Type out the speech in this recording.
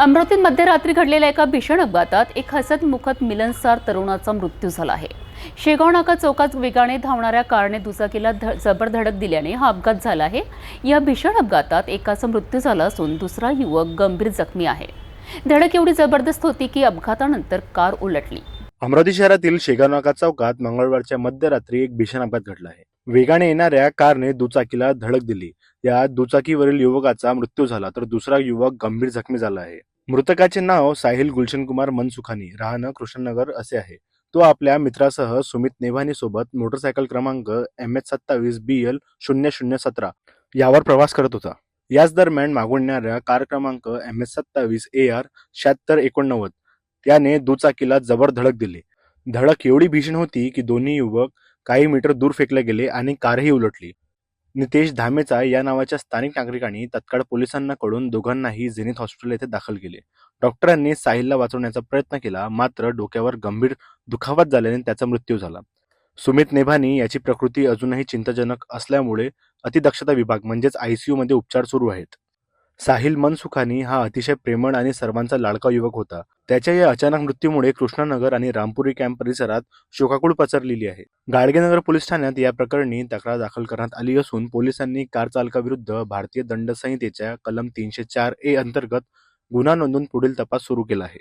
अमरावतीत मध्यरात्री घडलेल्या एका भीषण अपघातात एक हसत मुखत मिलनसार तरुणाचा मृत्यू झाला आहे. शेगाव नाका चौकात वेगाने धावणाऱ्या कारने दुचाकीला ध जबर धडक दिल्याने हा अपघात झाला आहे. या भीषण अपघातात एकाचा मृत्यू झाला असून दुसरा युवक गंभीर जखमी आहे. धडक एवढी जबरदस्त होती की अपघातानंतर कार उलटली. अमरावती शहरातील शेगावनाका चौकात मंगळवारच्या मध्यरात्री एक भीषण अपघात घडला आहे. वेगाने येणाऱ्या कारने दुचाकीला धडक दिली. या दुचाकीवरील युवकाचा मृत्यू झाला तर दुसरा युवक गंभीर जखमी झाला आहे. मृतकाचे नाव साहिल गुलशन कुमार मनसुखानी राहणं कृष्णनगर असे आहे. तो आपल्या मित्रासह सुमित नेभानी सोबत मोटरसायकल क्रमांक एम एच सत्तावीस बी एल शून्य शून्य सतरा यावर प्रवास करत होता. याच दरम्यान मागवणाऱ्या कार क्रमांक एम एच सत्तावीस ए आर शहात्तर एकोणनव्वद त्याने दुचाकीला जबर धडक दिली. धडक एवढी भीषण होती की दोन्ही युवक काही मीटर दूर फेकले गेले आणि कारही उलटली. नितेश धामेचा या नावाच्या स्थानिक नागरिकांनी तत्काळ पोलिसांनाकडून दोघांनाही झेनिथ हॉस्पिटल येथे दाखल केले. डॉक्टरांनी साहिलला वाचवण्याचा प्रयत्न केला मात्र डोक्यावर गंभीर दुखावत झाल्याने त्याचा मृत्यू झाला. सुमित नेभानी याची प्रकृती अजूनही चिंताजनक असल्यामुळे अतिदक्षता विभाग म्हणजेच आयसीयू मध्ये उपचार सुरू आहेत. साहिल मनसुखानी हा अतिशय प्रेमळ आणि सर्वांचा लाडका युवक होता. त्याच्या या अचानक मृत्यूमुळे कृष्णानगर आणि रामपुरी कॅम्प परिसरात शोकाकुळ पसरलेली आहे. गाडगेनगर पोलीस ठाण्यात या प्रकरणी तक्रार दाखल करण्यात आली असून पोलिसांनी कार चालकाविरुद्ध भारतीय दंड संहितेच्या कलम तीनशे चार ए अंतर्गत गुन्हा नोंदवून पुढील तपास सुरू केला आहे.